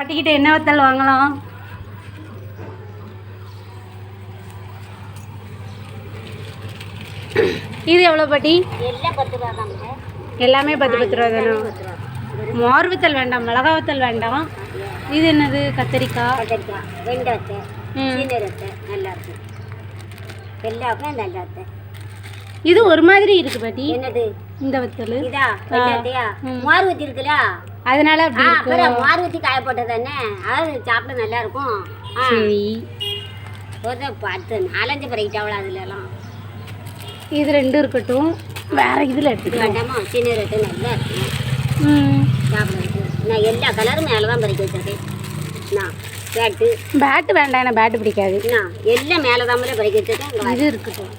பாட்டிக்கிட்ட என்ன வத்தல் வாங்கலாம். இது எவ்வளோ பாட்டி? எல்லாம் பத்து பத்து ரூபா தானே? மோர் வத்தல் வேண்டாம் மிளகா வத்தல் வேண்டாம். இது என்னது? கத்தரிக்காய். நல்லா இருக்கும் இது ஒரு மாதிரி இருக்கு பாட்டி. என்னது? இந்த வத்தல். இதா. மோர் இருக்குல்ல அதனால அப்படி அப்புறம் மோர் ஊற்றி காய போட்டது தானே அது சாப்பிட நல்லா இருக்கும். சரி. ஒரு பத்து நாலஞ்சு பறக்கிட்டு அவ்வளோ அதுலலாம். இது ரெண்டும் இருக்கட்டும். வேற இதில் எடுத்துக்கலாம். வேண்டாமா சீனரத்தை நல்லா இருக்கும். சாப்பிட்றதுக்கு. நான் எல்லா கலரும் மேலே தான் பறிக்க வச்சிருக்கேன். நான் கேட்டு பேட்டு வேண்டாம் எனக்கு பேட்டு பிடிக்காது. நான் எல்லாம் மேலே தான் பறிக்க வச்சிருக்கேன். இது இருக்கட்டும்.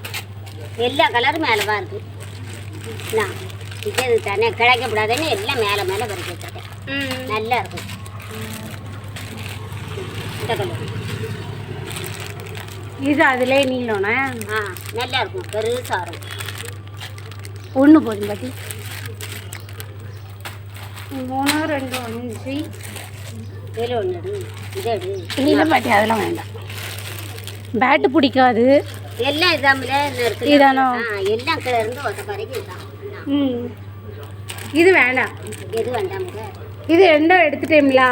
எல்லா கலரும் மேலே தான் இருக்கு. நான் இது தானே கிடைக்கப்படாதுன்னு எல்லாம் மேலே மேலே பறிக்க வச்சிருக்கேன். நல்லா இருக்கும். இது அதிலே நீளம்னா ஆ நல்லா இருக்கும். பெருசாக இருக்கும். ஒன்று போதும் பாட்டி. மூணு ரெண்டு அஞ்சு. இதில் ஒன்று இதை இல்லை பாட்டி அதெல்லாம் வேண்டாம். பேட்டு பிடிக்காது. எல்லாம் இதாமல இதானோ? எல்லாம் இருந்து ஒத்த வரைக்கும் இதான். ம். இது வேண்டாம். எது வேண்டாமுங்க இது ரெண்டும் எடுத்துட்டேங்களா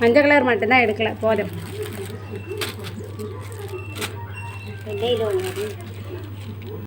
மஞ்சள் கலர் மட்டும்தான் எடுக்கல போதும்.